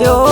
Dios.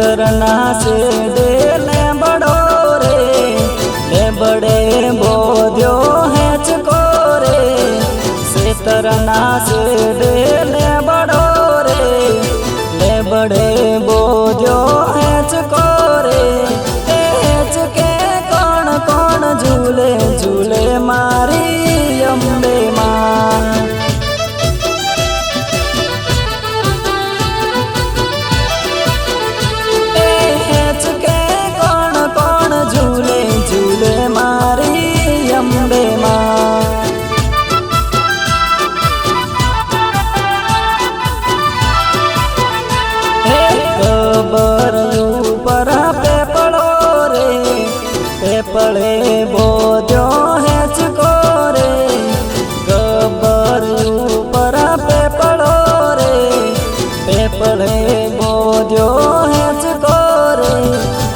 ખેતરના શેડે ને બડો રે ને બડે બોધ્યો હે ચકો રે. શેતરના શેડે ગળે બોધ્યો હેચ કોરે ગબર ઉપર પેપડો રે પેપડે બોધ્યો હેચ કોરે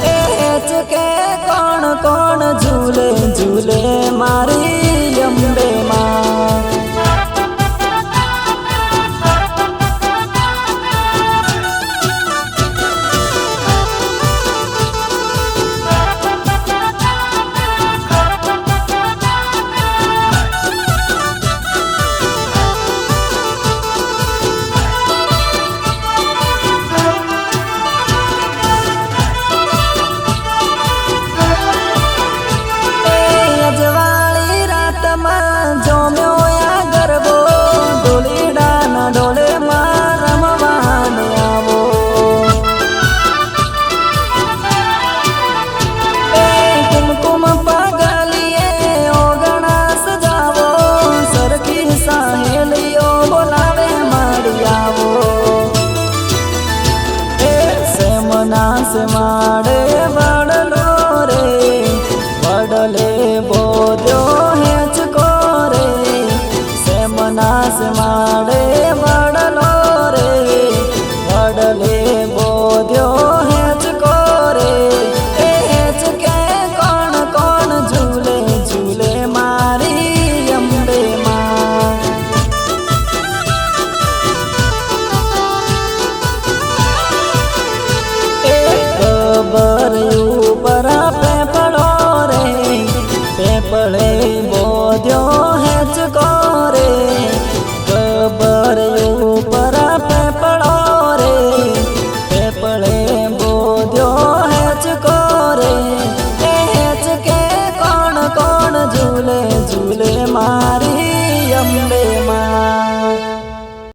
એ હેચ કે કોણ કોણ ઝૂલે ઝૂલે મારી ಮಾಡೇವಾ